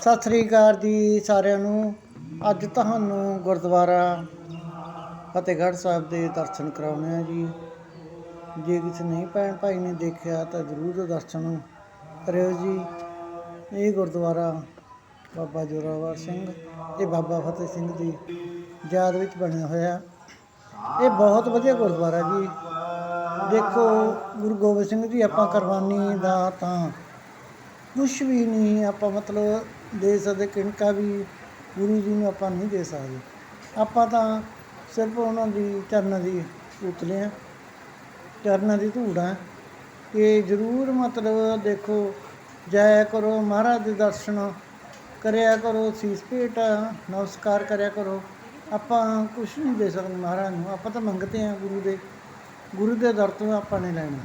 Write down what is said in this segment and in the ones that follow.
ਸਤਿ ਸ੍ਰੀ ਅਕਾਲ ਜੀ ਸਾਰਿਆਂ ਨੂੰ। ਅੱਜ ਤੁਹਾਨੂੰ ਗੁਰਦੁਆਰਾ ਫਤਿਹਗੜ੍ਹ ਸਾਹਿਬ ਦੇ ਦਰਸ਼ਨ ਕਰਾਉਣੇ ਆ ਜੀ। ਜੇ ਕਿਸੇ ਨਹੀਂ ਭੈਣ ਭਾਈ ਨੇ ਦੇਖਿਆ ਤਾਂ ਜ਼ਰੂਰ ਦਰਸ਼ਨ ਕਰਿਓ ਜੀ। ਇਹ ਗੁਰਦੁਆਰਾ ਬਾਬਾ ਜੋਰਾਵਰ ਸਿੰਘ ਤੇ ਬਾਬਾ ਫਤਿਹ ਸਿੰਘ ਦੀ ਯਾਦ ਵਿੱਚ ਬਣਿਆ ਹੋਇਆ। ਇਹ ਬਹੁਤ ਵਧੀਆ ਗੁਰਦੁਆਰਾ ਜੀ। ਦੇਖੋ, ਗੁਰੂ ਗੋਬਿੰਦ ਸਿੰਘ ਜੀ ਆਪਾਂ ਕੁਰਬਾਨੀ ਦਾ ਤਾਂ ਕੁਛ ਵੀ ਨਹੀਂ, ਆਪਾਂ ਮਤਲਬ ਦੇ ਸਕਦੇ, ਕਿਣਕਾ ਵੀ ਗੁਰੂ ਜੀ ਨੂੰ ਆਪਾਂ ਨਹੀਂ ਦੇ ਸਕਦੇ। ਆਪਾਂ ਤਾਂ ਸਿਰਫ ਉਹਨਾਂ ਦੀ ਚਰਨਾਂ ਦੀ ਪੁਤਲੇ ਆ ਚਰਨਾਂ ਦੀ ਧੂੜ ਆ ਕਿ ਜ਼ਰੂਰ ਮਤਲਬ ਦੇਖੋ ਜਾਇਆ ਕਰੋ ਮਹਾਰਾਜ ਦੇ ਦਰਸ਼ਨ, ਕਰਿਆ ਕਰੋ, ਸੀਸ ਭੇਟ, ਨਮਸਕਾਰ ਕਰਿਆ ਕਰੋ। ਆਪਾਂ ਕੁਛ ਨਹੀਂ ਦੇ ਸਕਦੇ ਮਹਾਰਾਜ ਨੂੰ। ਆਪਾਂ ਤਾਂ ਮੰਗਦੇ ਆ ਗੁਰੂ ਦੇ। ਗੁਰੂ ਦੇ ਦਰ ਤੋਂ ਆਪਾਂ ਨੇ ਲੈਣਾ।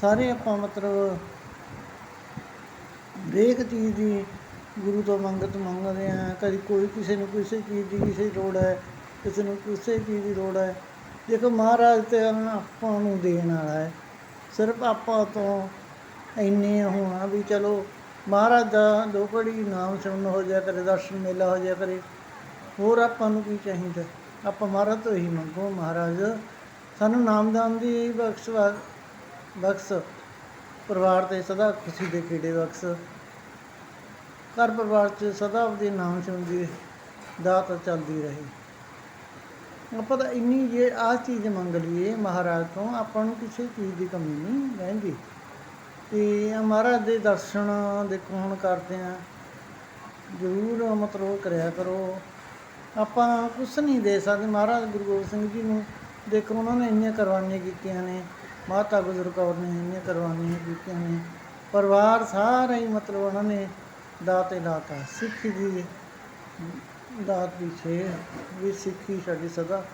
ਸਾਰੇ ਆਪਾਂ ਮਤਲਬ ਹਰੇਕ ਚੀਜ਼ ਦੀ ਗੁਰੂ ਤੋਂ ਮੰਗਤ ਮੰਗਦੇ ਹਾਂ। ਕਦੀ ਕੋਈ ਕਿਸੇ ਨੂੰ ਕਿਸੇ ਚੀਜ਼ ਦੀ ਕਿਸੇ ਦੀ ਲੋੜ ਹੈ, ਕਿਸੇ ਨੂੰ ਕਿਸੇ ਚੀਜ਼ ਦੀ ਲੋੜ ਹੈ। ਦੇਖੋ ਮਹਾਰਾਜ ਤੇ ਆਪਾਂ ਨੂੰ ਦੇਣ ਵਾਲਾ ਹੈ। ਸਿਰਫ ਆਪਾਂ ਤੋਂ ਇੰਨੇ ਹੋਣਾ ਵੀ ਚਲੋ, ਮਹਾਰਾਜ ਦਾ ਦੋ ਘੜੀ ਨਾਮ ਸੁਣਨ ਹੋ ਜਾ ਕਰੇ, ਦਰਸ਼ਨ ਮੇਲਾ ਹੋ ਜਾ ਕਰੇ। ਹੋਰ ਆਪਾਂ ਨੂੰ ਕੀ ਚਾਹੀਦਾ? ਆਪਾਂ ਮਹਾਰਾਜ ਤੋਂ ਹੀ ਮੰਗੋ ਮਹਾਰਾਜ। ਸਾਨੂੰ ਨਾਮਦਾਨ ਦੀ ਬਖਸ਼ ਵਾ- ਬਖਸ਼, ਪਰਿਵਾਰ ਤੇ ਸਦਾ ਖੁਸ਼ੀ ਦੇ ਖੇੜੇ ਬਖਸ਼। ਘਰ ਪਰਿਵਾਰ 'ਚ ਸਦਾ ਉਹਦੇ ਨਾਮ ਸੁਣਦੀ ਦਾਤ ਚੱਲਦੀ ਰਹੇ। ਆਪਾਂ ਤਾਂ ਇੰਨੀ ਜੇ ਆਹ ਚੀਜ਼ ਮੰਗ ਲਈਏ ਮਹਾਰਾਜ ਤੋਂ, ਆਪਾਂ ਨੂੰ ਕਿਸੇ ਚੀਜ਼ ਦੀ ਕਮੀ ਨਹੀਂ ਰਹਿੰਦੀ। ਤੇ ਮਹਾਰਾਜ ਦੇ ਦਰਸ਼ਨ ਦੇਖੋ ਹੁਣ ਕਰਦੇ ਆ। ਜ਼ਰੂਰ ਮਤਲਬ ਕਰਿਆ ਕਰੋ। ਆਪਾਂ ਕੁਛ ਨਹੀਂ ਦੇ ਸਕਦੇ। ਮਹਾਰਾਜ ਗੁਰੂ ਗੋਬਿੰਦ ਸਿੰਘ ਜੀ ਨੂੰ ਦੇਖੋ, ਉਹਨਾਂ ਨੇ ਇੰਨੀਆਂ ਕੁਰਬਾਨੀਆਂ ਕੀਤੀਆਂ ਨੇ। ਮਾਤਾ ਗੁਜਰ ਕੌਰ ਨੇ ਇੰਨੀਆਂ ਕੁਰਬਾਨੀਆਂ ਕੀਤੀਆਂ ਨੇ। ਪਰਿਵਾਰ ਸਾਰਾ ਹੀ ਮਤਲਬ ਉਹਨਾਂ ਨੇ ਦਾਤ ਦਾਤ ਲਾਤਾ ਸਿੱਖੀ ਦੀ ਦਾਤ ਦੀ ਛੇ ਵੀ ਸਿੱਖੀ ਸਾਡੀ ਸਦਾ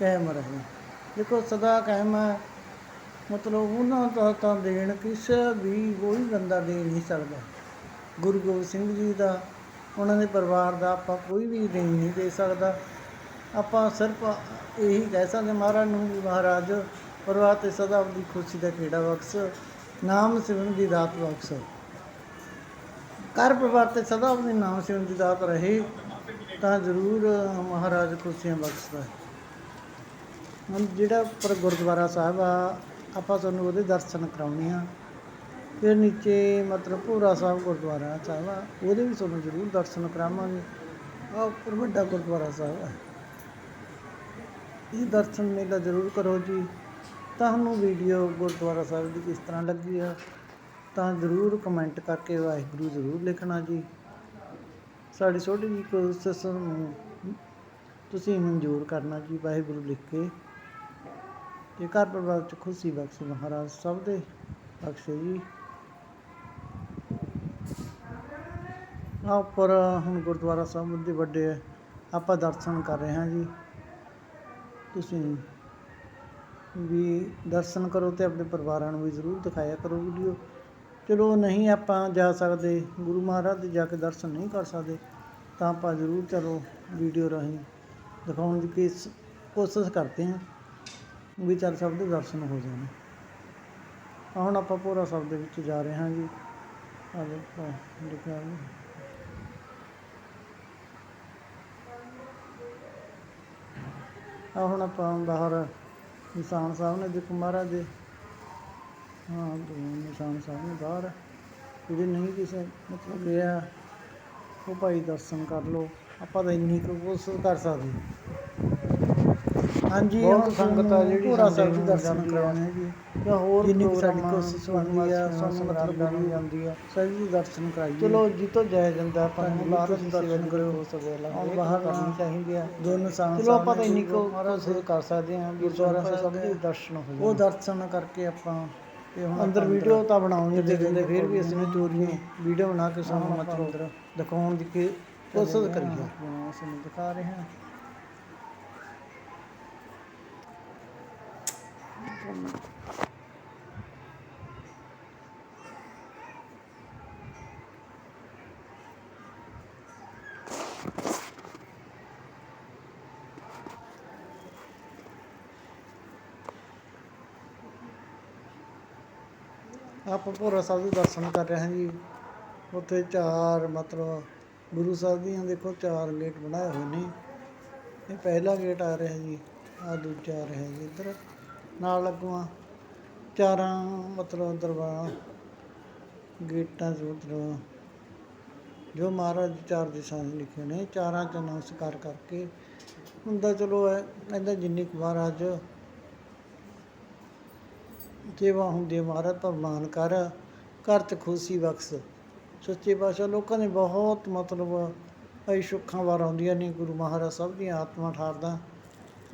ਕਾਇਮ ਰਹੇ। ਦੇਖੋ, ਸਦਾ ਕਾਇਮ ਹੈ ਮਤਲਬ ਉਹਨਾਂ ਦਾ ਤਾਂ ਦੇਣ ਕਿਸੇ ਵੀ ਕੋਈ ਬੰਦਾ ਦੇ ਨਹੀਂ ਸਕਦਾ। ਗੁਰੂ ਗੋਬਿੰਦ ਸਿੰਘ ਜੀ ਦਾ, ਉਹਨਾਂ ਦੇ ਪਰਿਵਾਰ ਦਾ ਆਪਾਂ ਕੋਈ ਵੀ ਦੇਣ ਨਹੀਂ ਦੇ ਸਕਦਾ। ਆਪਾਂ ਸਿਰਫ ਇਹੀ ਕਹਿ ਸਕਦੇ ਮਹਾਰਾਜ ਨੂੰ ਵੀ ਮਹਾਰਾਜ, ਪਰਿਵਾਰ ਤੇ ਸਦਾ ਆਪਣੀ ਖੁਸ਼ੀ ਦਾ ਕਿਹੜਾ ਬਖਸ਼, ਨਾਮ ਸਿਮਰਨ ਦੀ ਦਾਤ ਬਖਸ਼। ਘਰ ਪਰਿਵਾਰ ਤੇ ਸਦਾ ਆਪਣੇ ਨਾਮ ਸਿਮਰਨ ਦੀ ਦਾਤ ਰਹੇ, ਤਾਂ ਜ਼ਰੂਰ ਮਹਾਰਾਜ ਖੁਸ਼ੀਆਂ ਬਖਸ਼ਦਾ ਹੈ। ਹੁਣ ਜਿਹੜਾ ਪਰ ਗੁਰਦੁਆਰਾ ਸਾਹਿਬ ਆ, ਆਪਾਂ ਤੁਹਾਨੂੰ ਉਹਦੇ ਦਰਸ਼ਨ ਕਰਾਉਣੇ ਆ। ਫਿਰ ਨੀਚੇ ਮਤਲਬ ਭੋਰਾ ਸਾਹਿਬ ਗੁਰਦੁਆਰਾ ਸਾਹਿਬ ਆ, ਉਹਦੇ ਵੀ ਤੁਹਾਨੂੰ ਜ਼ਰੂਰ ਦਰਸ਼ਨ ਕਰਾਵਾਂਗੇ। ਆ ਉੱਪਰ ਵੱਡਾ ਗੁਰਦੁਆਰਾ ਸਾਹਿਬ ਆ। ਇਹ ਦਰਸ਼ਨ ਮੇਲਾ ਜ਼ਰੂਰ ਕਰੋ ਜੀ। ਤੁਹਾਨੂੰ ਵੀਡੀਓ ਗੁਰਦੁਆਰਾ ਸਾਹਿਬ ਦੀ ਕਿਸ ਤਰ੍ਹਾਂ ਲੱਗੀ ਆ? ਤਾਂ ਜ਼ਰੂਰ ਕਮੈਂਟ ਕਰਕੇ ਵਾਹਿਗੁਰੂ ਜ਼ਰੂਰ ਲਿਖਣਾ ਜੀ। ਸਾਡੀ ਛੋਟੀ ਜਿਹੀ ਕੋਸ਼ਿਸ਼ ਨੂੰ ਤੁਸੀਂ ਮਨਜ਼ੂਰ ਕਰਨਾ ਜੀ ਵਾਹਿਗੁਰੂ ਲਿਖ ਕੇ। ਤੇ ਘਰ ਪਰਿਵਾਰ ਚ ਖੁਸ਼ੀ ਬਖਸ਼ ਮਹਾਰਾਜ ਸਭ ਦੇ ਬਖਸ਼ੇ ਜੀ। ਆ ਉੱਪਰ ਹੁਣ ਗੁਰਦੁਆਰਾ ਸਾਹਿਬ ਦੇ ਵੱਡੇ ਆਪਾਂ ਦਰਸ਼ਨ ਕਰ ਰਹੇ ਹਾਂ ਜੀ। ਤੁਸੀਂ ਵੀ ਦਰਸ਼ਨ ਕਰੋ ਤੇ ਆਪਣੇ ਪਰਿਵਾਰਾਂ ਨੂੰ ਵੀ ਜ਼ਰੂਰ ਦਿਖਾਇਆ ਕਰੋ ਵੀਡੀਓ। ਚਲੋ ਨਹੀਂ ਆਪਾਂ ਜਾ ਸਕਦੇ, ਗੁਰੂ ਮਹਾਰਾਜ ਦੇ ਜਾ ਕੇ ਦਰਸ਼ਨ ਨਹੀਂ ਕਰ ਸਕਦੇ, ਤਾਂ ਆਪਾਂ ਜ਼ਰੂਰ ਚਲੋ ਵੀਡੀਓ ਰਾਹੀਂ ਦਿਖਾਉਣ ਦੀ ਕਿਸ, ਕੋਸ਼ਿਸ਼ ਕਰਦੇ ਹਾਂ ਵੀ ਚੱਲ ਸਭ ਦੇ ਦਰਸ਼ਨ ਹੋ ਜਾਣ। ਹੁਣ ਆਪਾਂ ਪੂਰਾ ਸਭ ਦੇ ਵਿੱਚ ਜਾ ਰਹੇ ਹਾਂ ਜੀ। ਆ ਦੇਖੋ ਲਿਖਿਆ ਆ ਹੁਣ ਆਪਾਂ ਬਾਹਰ ਨਿਸ਼ਾਨ ਸਾਹਿਬ ਨੇ ਦੇਖੋ ਮਹਾਰਾਜ ਦੇ ਹਾਂ ਦੋ ਨਿਸ਼ਾਨ ਸਾਹਿਬ ਨੇ ਬਾਹਰ। ਜਿਹੜੇ ਨਹੀਂ ਕਿਸੇ ਮਤਲਬ ਲਿਆ। ਉਹ ਭਾਈ ਦਰਸ਼ਨ ਕਰ ਲਓ। ਆਪਾਂ ਤਾਂ ਇੰਨੀ ਕੁ ਕੋਸ਼ਿਸ਼ ਕਰ ਸਕਦੇ ਹਾਂਜੀ ਹੁਣ ਸੰਗਤ ਆ ਜਿਹੜੀ ਪੂਰਾ ਸਾਹਿਬ ਦਰਸ਼ਨ ਆ। ਕਰਾਉਣੇ ਜੀ। ਜਾਂ ਹੋਰ ਜਿੰਨੀ ਕੁ ਸਾਡੀ ਕੋਸ਼ਿਸ਼ ਬਣਦੀ ਆ ਸਾਨੂੰ ਮਤਲਬ ਗੁਰੂ ਜਾਂਦੀ ਆ। ਸਾਹਿਬ ਜੀ ਦਰਸ਼ਨ ਕਰਾਈਏ। ਚਲੋ ਜਿੱਤੋਂ ਜਾਇਆ ਜਾਂਦਾ ਆਪਾਂ ਨੂੰ ਬਾਹਰ ਦਰਸ਼ਨ ਦਰਸ਼ਨ ਕਰੋ ਕਰੋ। ਹੋ ਸਕੇ ਲਾ ਔਰ ਬਾਹਰ। ਕਰਨੀ ਚਾਹੀਦੀ ਆ। ਦੋ ਨਿਸ਼ਾਨ ਚਲੋ ਆਪਾਂ ਤਾਂ ਇੰਨੀ ਕੁ ਕੋਸ਼ਿਸ਼ ਕਰ ਸਕਦੇ ਹਾਂ ਗੁਰਦੁਆਰਾ ਸਾਹਿਬ ਦੇ ਦਰਸ਼ਨ ਹੋ ਉਹ ਜਾਣ। ਦਰਸ਼ਨ ਕਰਕੇ ਆਪਾਂ ਤੇ ਹੁਣ ਅੰਦਰ ਵੀਡੀਓ ਤਾਂ ਬਣਾਉਣੀ ਕਹਿੰਦੇ ਕਹਿੰਦੇ ਫਿਰ ਵੀ ਅਸੀਂ ਨੇ ਚੋਰੀ ਵੀਡੀਓ ਬਣਾ ਕੇ ਸਾਨੂੰ ਮਤਲਬ ਅੰਦਰ ਦਿਖਾਉਣ ਦੀ ਕਿ ਕੋਸ਼ਿਸ਼ ਕਰੀਏ। ਅਸੀਂ ਦਿਖਾ ਰਹੇ ਹਾਂ। ਆਪਾਂ ਭੋਰਾ ਸਾਹਿਬ ਦੇ ਦਰਸ਼ਨ ਕਰ ਰਹੇ ਹਾਂ ਜੀ। ਉੱਥੇ ਚਾਰ ਮਤਲਬ ਗੁਰੂ ਸਾਹਿਬ ਦੀਆਂ ਦੇਖੋ ਚਾਰ ਗੇਟ ਬਣਾਏ ਹੋਏ ਨੇ। ਇਹ ਪਹਿਲਾ ਗੇਟ ਆ ਰਿਹਾ ਜੀ, ਆ ਦੂਜਾ ਆ ਰਿਹਾ ਜੀ ਇੱਧਰ। ਨਾਲ ਲੱਗਵਾ ਚਾਰਾਂ ਮਤਲਬ ਦਰਬਾਰ ਗੇਟਾਂ 'ਚ ਮਤਲਬ ਜੋ ਮਹਾਰਾਜ ਚਾਰ ਦਿਸ਼ਾ ਦੇ ਲਿਖੇ ਨੇ, ਚਾਰਾਂ 'ਚ ਨਮਸਕਾਰ ਕਰਕੇ। ਹੁੰਦਾ ਚਲੋ ਹੈ ਕਹਿੰਦਾ ਜਿੰਨੀ ਕੁ ਮਹਾਰਾਜ ਸੇਵਾ ਹੁੰਦੀ ਹੈ ਮਹਾਰਾਜ ਪ੍ਰਮਾਨ ਕਰ, ਘਰ 'ਚ ਖੁਸ਼ੀ ਬਖਸ਼। ਸੱਚੇ ਪਾਤਸ਼ਾਹ ਲੋਕਾਂ ਨੇ ਬਹੁਤ ਮਤਲਬ ਇਹ ਸੁੱਖਾਂ ਵਾਰ ਆਉਂਦੀਆਂ ਨੇ, ਗੁਰੂ ਮਹਾਰਾਜ ਸਭ ਦੀਆਂ ਆਤਮਾ ਠਾਰਦਾ।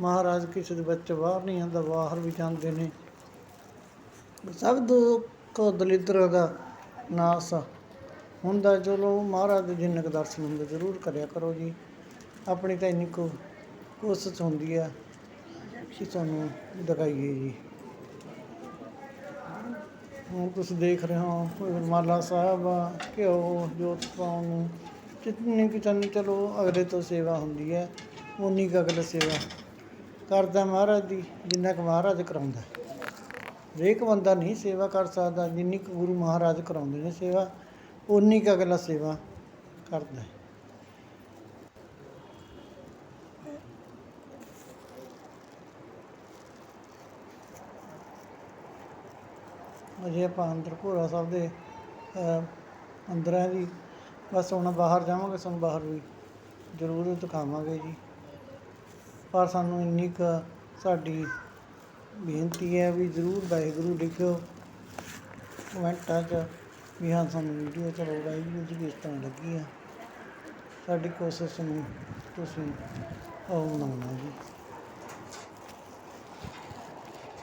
ਮਹਾਰਾਜ ਕਿਸੇ ਦੇ ਬੱਚੇ ਬਾਹਰ ਨਹੀਂ ਆਉਂਦਾ, ਬਾਹਰ ਵੀ ਜਾਂਦੇ ਨੇ। ਸਭ ਦੁੱਖ ਦਲਿੱਦਰ ਦਾ ਨਾਸ ਹੁੰਦਾ, ਚਲੋ ਮਹਾਰਾਜ ਦੇ ਜਿੰਨੇ ਕੁ ਦਰਸ਼ਨ ਹੁੰਦੇ ਜ਼ਰੂਰ ਕਰਿਆ ਕਰੋ ਜੀ। ਆਪਣੀ ਤਾਂ ਇੰਨੀ ਕੁ ਕੋਸ਼ਿਸ਼ ਹੁੰਦੀ ਆ ਕਿ ਤੁਹਾਨੂੰ ਦਿਖਾਈਏ ਜੀ। ਹੁਣ ਤੁਸੀਂ ਦੇਖ ਰਹੇ ਹੋ ਮਾਲਾ ਸਾਹਿਬ ਆ, ਘਿਓ ਜੋਤ ਪਾਉਣ ਨੂੰ। ਜਿੰਨੀ ਕਿ ਚੰਨ ਚਲੋ ਅਗਲੇ ਤੋਂ ਸੇਵਾ ਹੁੰਦੀ ਹੈ ਉਨੀ ਕੁ ਅਗਲੇ ਸੇਵਾ ਕਰਦਾ ਮਹਾਰਾਜ ਦੀ ਜਿੰਨਾ ਕੁ ਮਹਾਰਾਜ ਕਰਾਉਂਦਾ। ਹਰੇਕ ਬੰਦਾ ਨਹੀਂ ਸੇਵਾ ਕਰ ਸਕਦਾ ਜਿੰਨੀ ਕੁ ਗੁਰੂ ਮਹਾਰਾਜ ਕਰਾਉਂਦੇ ਨੇ ਸੇਵਾ ਉਨੀ ਕੁ ਅਗਲਾ ਸੇਵਾ ਕਰਦਾ ਅਜੇ ਆਪਾਂ ਅੰਦਰ ਭੋਰਾ ਸਾਹਿਬ ਦੇ ਅੰਦਰ ਹੈ ਜੀ। ਬਸ ਹੁਣ ਬਾਹਰ ਜਾਵਾਂਗੇ, ਸਾਨੂੰ ਬਾਹਰ ਵੀ ਜ਼ਰੂਰ ਦਿਖਾਵਾਂਗੇ ਜੀ। ਪਰ ਸਾਨੂੰ ਇੰਨੀ ਕੁ ਸਾਡੀ ਬੇਨਤੀ ਹੈ ਵੀ ਜ਼ਰੂਰ ਵਾਹਿਗੁਰੂ ਲਿਖਿਓ ਕਮੈਂਟਾਂ 'ਚ ਵੀ ਹਾਂ, ਸਾਨੂੰ ਵੀਡੀਓ ਚਲੋ ਵਾਹਿਗੁਰੂ ਜੀ ਕਿਸ ਤਰ੍ਹਾਂ ਲੱਗੀ ਆ। ਸਾਡੀ ਕੋਸ਼ਿਸ਼ ਨੂੰ ਤੁਸੀਂ ਉਹ ਬਣਾਉਣਾ ਜੀ।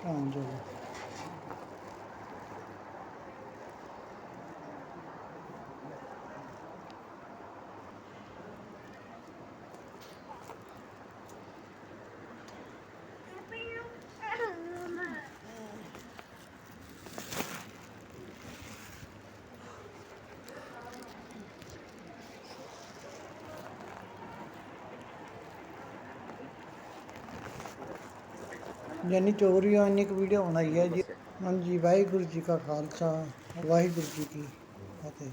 ਤਾਂ ਜੋ। ਯਾਨੀ ਚੋਰੀਆਂ ਇੰਨੀ ਕੁ ਵੀਡੀਓ ਬਣਾਈ ਹੈ ਜੀ। ਹਾਂਜੀ, ਵਾਹਿਗੁਰੂ ਜੀ ਕਾ ਖਾਲਸਾ, ਵਾਹਿਗੁਰੂ ਜੀ ਕੀ ਫਤਿਹ।